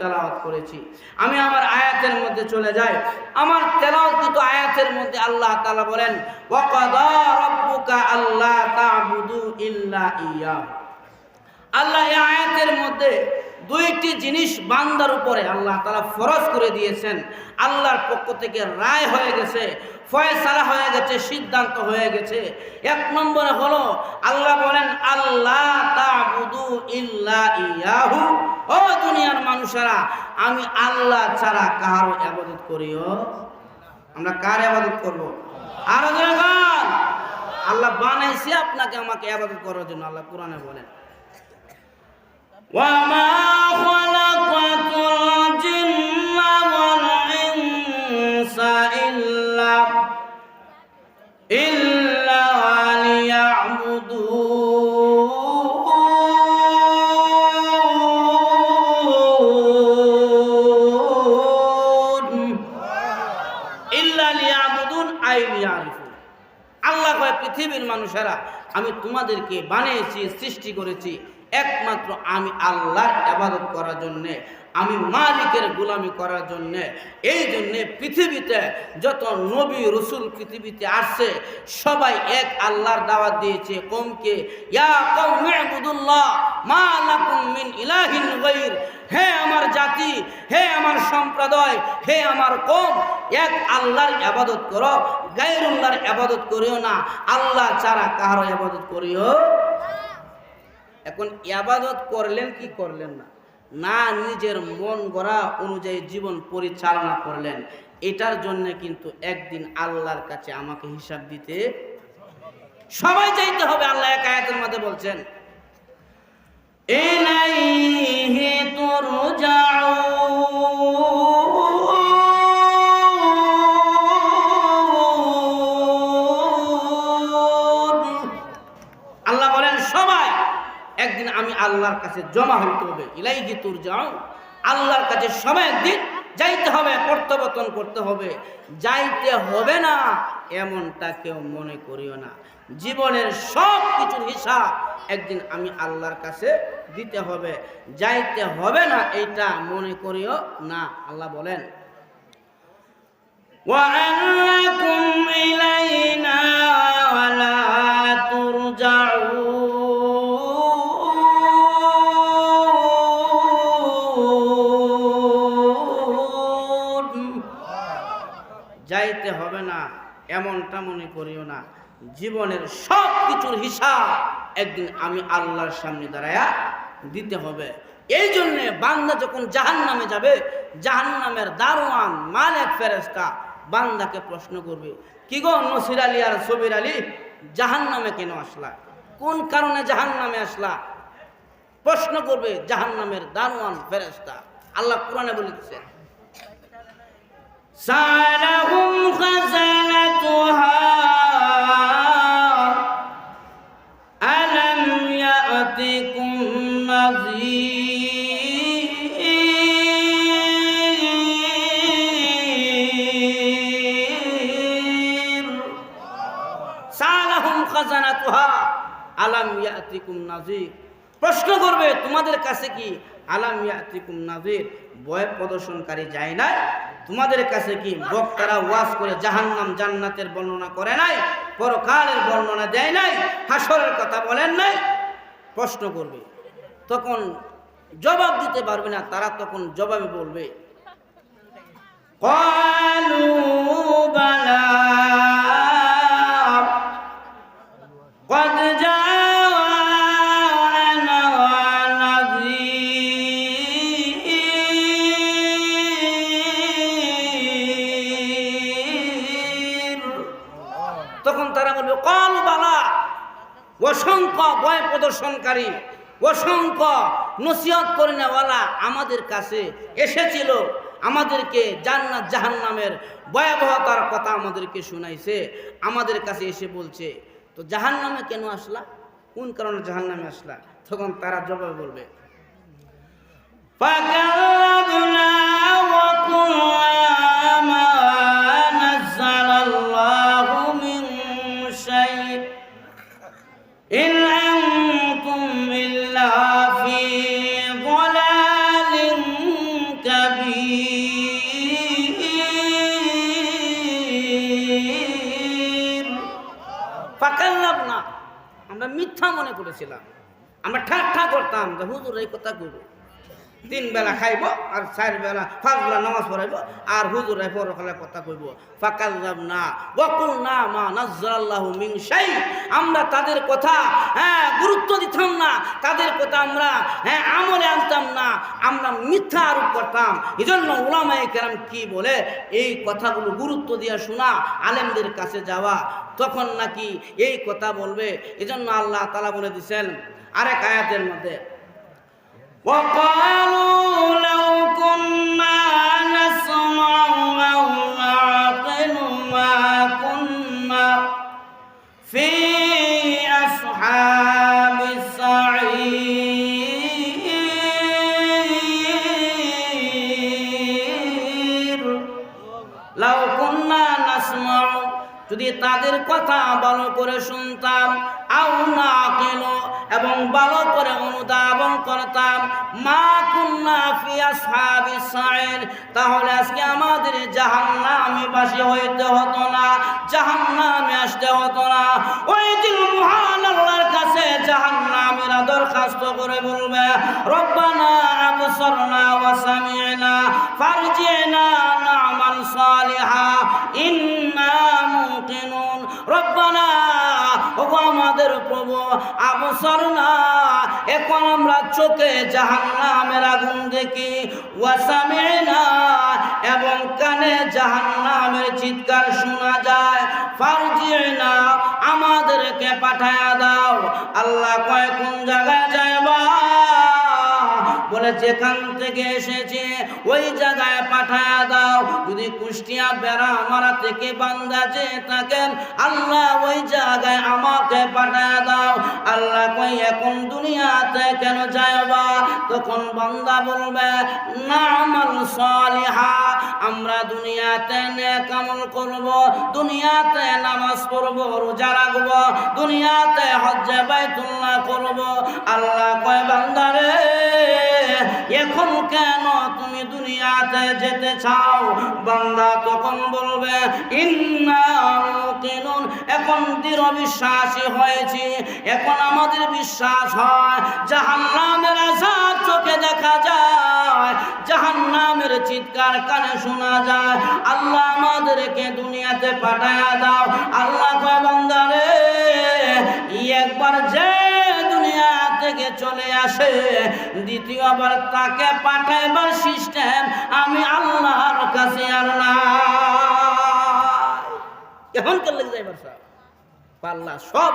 তেলাওয়াত করেছি। আমি আমার আয়াতের মধ্যে চলে যাই। আমার তেলাওয়াতকৃত আয়াতের মধ্যে আল্লাহ তাআলা বলেন, ওয়াকাদা রাব্বুকা আল্লাহ তা'বুদু ইল্লা ইয়া। আল্লাহ এই আয়াতের মধ্যে দুইটি জিনিস বান্দার উপরে আল্লাহ তারা ফরজ করে দিয়েছেন। আল্লাহর পক্ষ থেকে রায় হয়ে গেছে, ফয়সালা হয়ে গেছে, সিদ্ধান্ত হয়ে গেছে। এক নম্বরে হলো, আল্লাহ বলেন আল্লাহ তাবুদু ইয়াহু। ও দুনিয়ার মানুষেরা, আমি আল্লাহ ছাড়া কারও আবাদত করিও আমরা কার আবাদত করব? আরও আল্লাহ বানাইছে আপনাকে আমাকে আবাদত করার জন্য, আল্লাহ কোরআনে বলেন। পৃথিবীর মানুষেরা আমি তোমাদেরকে বানিয়েছি সৃষ্টি করেছি একমাত্র আমি আল্লাহর আবাদত করার জন্যে, আমি মালিকের গোলামি করার জন্যে। এই জন্যে পৃথিবীতে যত নবী রসুল পৃথিবীতে আসছে, সবাই এক আল্লাহর দাওয়াত দিয়েছে। কমকে হে আমার জাতি, হে আমার সম্প্রদায়, হে আমার কম এক আল্লাহর আবাদত করো, গায়রুল্লাহর আবাদত করিও না, আল্লাহ ছাড়া কারও আবাদত করিও এখন এবাদত করলেন কি করলেন না? না নিজের মন গড়া অনুযায়ী জীবন পরিচালনা করলেন। এটার জন্য কিন্তু একদিন আল্লাহর কাছে আমাকে হিসাব দিতে সবাই চাইতে হবে। আল্লাহ এক আয়াতের মধ্যে বলছেন এ নাই হে তোর তুরজাউন। আল্লাহর কাছে জমা হইতে হবে। ইলাইহি তুর যাও আল্লাহর কাছে সবাই একদিন যাইতে হবে, প্রত্যাবর্তন করতে হবে। যাইতে হবে না, এমনটা কেউ মনে করিও না। জীবনের সব কিছুর হিসাব একদিন আমি আল্লাহর কাছে দিতে হবে। যাইতে হবে না, এইটা মনে করিও না, আল্লাহ বলেন। যাইতে হবে না, এমনটা মনে করিও না। জীবনের সব কিছুর হিসাব একদিন আমি আল্লাহর সামনে দাঁড়ায়া দিতে হবে। এই জন্যে বান্দা যখন জাহান নামে যাবে জাহান নামের দারোয়ান, মালিক ফেরেস্তা বান্দাকে প্রশ্ন করবে, কি গো নসির আলী আর সবির আলী জাহান নামে কেন আসলা? কোন কারণে জাহান নামে আসলা? প্রশ্ন করবে জাহান নামের দারোয়ান ফেরেস্তা আল্লাহ কোরআনে বলেছেন সালাহুম খাজানাতুহা আলাম ইয়াতিকুম নাজির প্রশ্ন করবে তোমাদের কাছে কি আলাম ইয়াতিকুম নাজির ভয় প্রদর্শনকারী যায় নাই তোমাদের কাছে কি বক্তারা ওয়াজ করে জাহান্নাম জান্নাতের বর্ণনা করে নাই পরকালের বর্ণনা দেয় নাই হাসরের কথা বলেন নাই প্রশ্ন করবে তখন জবাব দিতে পারবে না তারা তখন জবাবে বলবে قالوا তখন তারা বলবে কলবালা অসংখ্য ভয় প্রদর্শনকারী, অসংখ্য নসিহত করে নেওয়ালা আমাদের কাছে এসেছিল, আমাদেরকে জান্নাত জাহান্নামের ভয়াবহতার কথা আমাদেরকে শুনাইছে, আমাদের কাছে এসে বলছে। তো জাহান্নামে কেন আসলা? কোন কারণে জাহান্নামে আসলা? তখন তারা জবাব বলবে পাকা ফাঁকাল্লাম না আমরা মিথ্যা মনে করেছিলাম। আমরা ঠাট্টা করতাম যে হুজুর এই কথা গুরু তিন বেলা খাইব আর চার বেলা, পাঁচ বেলা নামাজ পড়াইব আর হুজুর পরকালে কথা কইব। ফাকাল না ওয়াকুল না মা নাজ্জালাল্লাহু মিন শাই। আমরা তাদের কথা হ্যাঁ গুরুত্ব দিতাম না। তাদের কথা আমরা হ্যাঁ আমলে আনতাম না। আমরা মিথ্যা আরোপ করতাম। এজন্য ওলামায়ে কেরাম কি বলে? এই কথাগুলো গুরুত্ব দিয়ে শোনা, আলেমদের কাছে যাওয়া। তখন নাকি এই কথা বলবে। এজন্য আল্লাহ তালা বলে দিছেন, আরেক আয়াতের মধ্যে وقالوا لو كنا যদি তাদের কথা ভালো করে শুনতাম আও না কেন এবং ভালো করে অনুধাবন করতাম, মা কুন্না তাহলে আজকে আমাদের জাহান্নামে বাসী হইতে হতো না, জাহান্নামে আসতে হতো না। ওই দিন মহান আল্লাহর কাছে জাহান্নামেরা দরখাস্ত করে বলবে, রব্বানা আবসরনা ওয়া সামি'না সালিহা, ইন্না না। আমরা চোখে জাহান্নামের আগুন দেখি। ওয়াসামে না এবং কানে জাহান্নামের চিৎকার শোনা যায়। ফারজিয়ে না আমাদেরকে পাঠায় দাও। আল্লাহ কয়, কোন জায়গায় যাইবা বলে যেখান থেকে এসেছে, ওই জায়গায় পাঠায় দাও। যদি কুষ্টিয়া বেড়া মারা থেকে বান্দা যে থাকেন, আল্লাহ ওই জায়গায় আমাকে পাঠায় দাও। আল্লাহ কই, এখন দুনিয়াতে কেন যাইবা? তখন বান্দা বলবে, নামাল সালিহা, আমরা দুনিয়াতে নেক করব, দুনিয়াতে নামাজ পড়ব, রোজা রাখব, দুনিয়াতে হজ্জে বাইতুল্লাহ করব। আল্লাহ কয় বান্দারে এখন কেন তুমি দুনিয়াতে যেতে চাও? বান্দা তখন বলবে এখন দৃঢ় বিশ্বাসী হয়েছি। এখন আমাদের বিশ্বাস হয়, জাহান্নামের আজাব চোখে দেখা যায়। জাহান্নামের চিৎকার কানে শোনা যায়। আল্লাহ আমাদেরকে দুনিয়াতে পাঠায়া দাও। আল্লাহ বান্দারে থেকে চলে আসে। দ্বিতীয়বার তাকে পাঠাইবার সিস্টেম আমি আল্লাহর কাছে আর না এখন কেন লেগে যাইবার পাল্লা সব